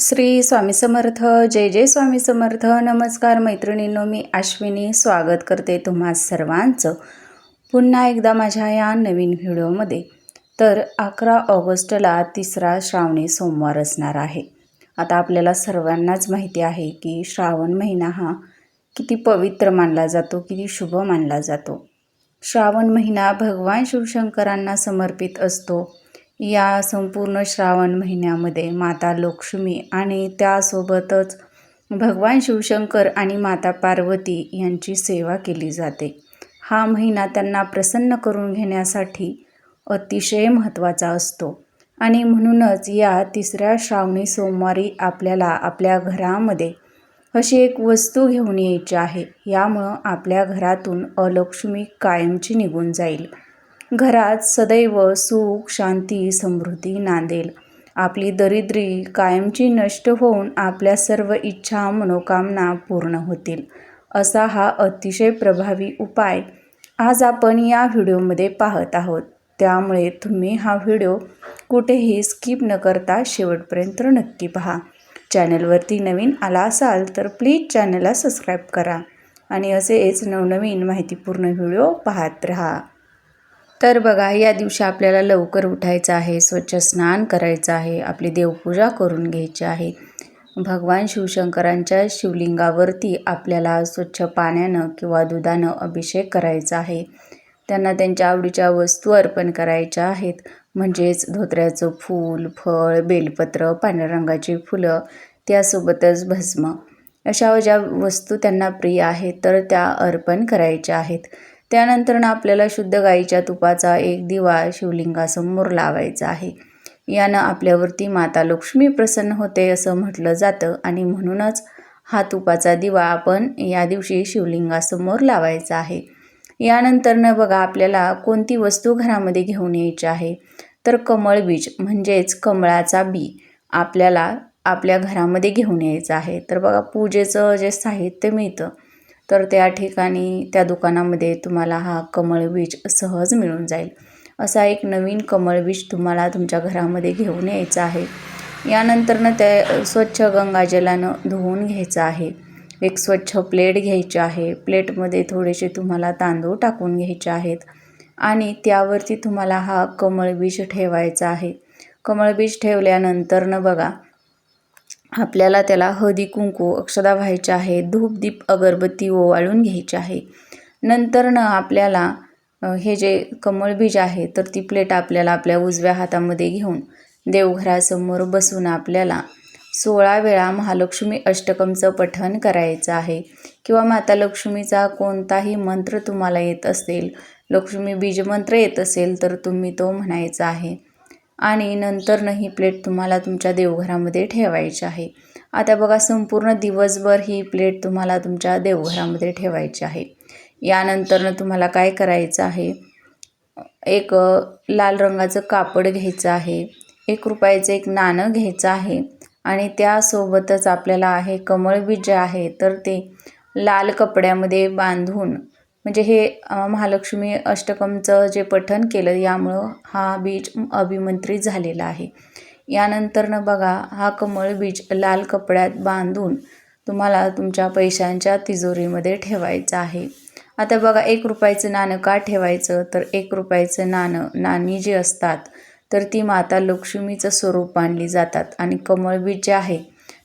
श्री स्वामी समर्थ जय जय स्वामी समर्थ. नमस्कार मैत्रिणींनो मी अश्विनी स्वागत करते तुम्हा सर्वांचं पुन्हा एकदा माझ्या या नवीन व्हिडिओमध्ये. तर अकरा ऑगस्टला तिसरा श्रावणी सोमवार असणार आहे. आता आपल्याला सर्वांनाच माहिती आहे की श्रावण महिना हा किती पवित्र मानला जातो किती शुभ मानला जातो. श्रावण महिना भगवान शिवशंकरांना समर्पित असतो. या संपूर्ण श्रावण महिन्यामध्ये माता लक्ष्मी आणि त्यासोबतच भगवान शिवशंकर आणि माता पार्वती यांची सेवा केली जाते. हा महिना त्यांना प्रसन्न करून घेण्यासाठी अतिशय महत्त्वाचा असतो. आणि म्हणूनच या तिसऱ्या श्रावणी सोमवारी आपल्याला आपल्या घरामध्ये अशी एक वस्तू घेऊन यायची आहे. यामुळं आपल्या घरातून अलक्ष्मी कायमची निघून जाईल. घरात सदैव सुख शांती समृद्धी नांदेल. आपली दरिद्री कायमची नष्ट होऊन आपल्या सर्व इच्छा मनोकामना पूर्ण होतील. असा हा अतिशय प्रभावी उपाय आज आपण या व्हिडिओमध्ये पाहत आहोत. त्यामुळे तुम्ही हा व्हिडिओ कुठेही स्किप न करता शेवटपर्यंत नक्की पहा. चॅनलवरती नवीन आला असाल तर प्लीज चॅनलला सबस्क्राईब करा आणि असेच नवनवीन माहितीपूर्ण व्हिडिओ पाहत राहा. तर बघा या दिवशी आपल्याला लवकर उठायचं आहे स्वच्छ स्नान करायचं आहे आपली देवपूजा करून घ्यायची आहे. भगवान शिवशंकरांच्या शिवलिंगावरती आपल्याला स्वच्छ पाण्यानं किंवा दुधानं अभिषेक करायचा आहे. त्यांना त्यांच्या आवडीच्या वस्तू अर्पण करायच्या आहेत. म्हणजेच धोत्र्याचं फूल फळ बेलपत्र पांढऱ्या रंगाची फुलं त्यासोबतच भस्म. अशा ज्या वस्तू त्यांना प्रिय आहेत तर त्या अर्पण करायच्या आहेत. त्यानंतर आपल्याला शुद्ध गाईच्या तुपाचा एक दिवा शिवलिंगासमोर लावायचा आहे. यानं आपल्यावरती माता लक्ष्मी प्रसन्न होते असं म्हटलं जातं आणि म्हणूनच हा तुपाचा दिवा आपण या दिवशी शिवलिंगासमोर लावायचा आहे. यानंतरनं बघा आपल्याला कोणती वस्तू घरामध्ये घेऊन यायची आहे? तर कमळ बीज म्हणजेच कमळाचा बी आपल्याला आपल्या घरामध्ये घेऊन यायचं आहे. तर बघा पूजेचं जे साहित्य मिळतं तर त्या ठिकाणी त्या दुकानामध्ये तुम्हाला हा कमळ बीज सहज मिळून जाईल. असा एक नवीन कमळ बीज तुम्हाला तुमच्या घरामध्ये घेऊन यायचा आहे. यानंतरनं त्या स्वच्छ गंगाजलानं धुवून घ्यायचं आहे. एक स्वच्छ प्लेट घ्यायची आहे. प्लेटमध्ये थोडेसे तुम्हाला तांदूळ टाकून घ्यायचे आहेत आणि त्यावरती तुम्हाला हा कमळ बीज ठेवायचा आहे. कमळ बीज ठेवल्यानंतरनं बघा आपल्याला त्याला हळदी कुंकू अक्षदा व्हायचे आहे धूप दीप अगरबत्ती ओवाळून घ्यायची आहे. नंतरनं आपल्याला हे जे कमळ बीज आहे तर ती प्लेट आपल्याला आपल्या उजव्या हातामध्ये घेऊन देवघरासमोर बसून आपल्याला सोळा वेळा महालक्ष्मी अष्टकमचं पठण करायचं आहे. किंवा माता लक्ष्मीचा कोणताही मंत्र तुम्हाला येत असेल लक्ष्मी बीजमंत्र येत असेल तर तुम्ही तो म्हणायचा आहे. आणि नंतरनं ही प्लेट तुम्हाला तुमच्या देवघरामध्ये ठेवायची आहे. आता बघा संपूर्ण दिवसभर ही प्लेट तुम्हाला तुमच्या देवघरामध्ये ठेवायची आहे. यानंतरनं तुम्हाला काय करायचं आहे? एक लाल रंगाचं कापड घ्यायचं आहे. एक रुपयाचं एक नाणं घ्यायचं आहे. आणि त्यासोबतच आपल्याला आहे कमळबीज जे आहे तर ते लाल कपड्यामध्ये बांधून म्हणजे हे महालक्ष्मी अष्टकमचं जे पठण केलं यामुळं हा बीज अभिमंत्रित झालेला आहे. यानंतरनं बघा हा कमळ बीज लाल कपड्यात बांधून तुम्हाला तुमच्या पैशांच्या तिजोरीमध्ये ठेवायचं आहे. आता बघा एक रुपयाचं नाणं का ठेवायचं? तर एक रुपयाचं नाणं नाणी जी असतात तर ती माता लक्ष्मीचं स्वरूप मानली जातात. आणि कमळ बीज जे आहे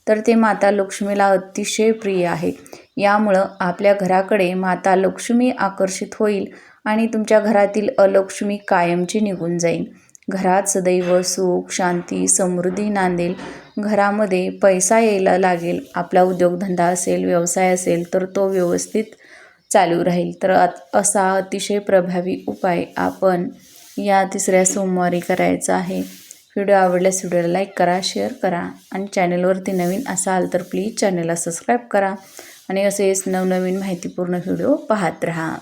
तर ते माता लक्ष्मीला अतिशय प्रिय आहे. यामुळं आपल्या घराकडे माता लक्ष्मी आकर्षित होईल आणि तुमच्या घरातील अलक्ष्मी कायमची निघून जाईल. घरात सदैव सुख शांती समृद्धी नांदेल. घरामध्ये पैसा यायला लागेल आपला उद्योगधंदा असेल व्यवसाय असेल तर तो व्यवस्थित चालू राहील. तर असा अतिशय प्रभावी उपाय आपण या तिसऱ्या सोमवारी करायचा आहे. व्हिडिओ आवडल्यास व्हिडिओला लाईक करा शेअर करा आणि चॅनलवरती नवीन असाल तर प्लीज चॅनलला सबस्क्राईब करा आणि असेच नवनवीन माहितीपूर्ण व्हिडिओ पाहत राहा.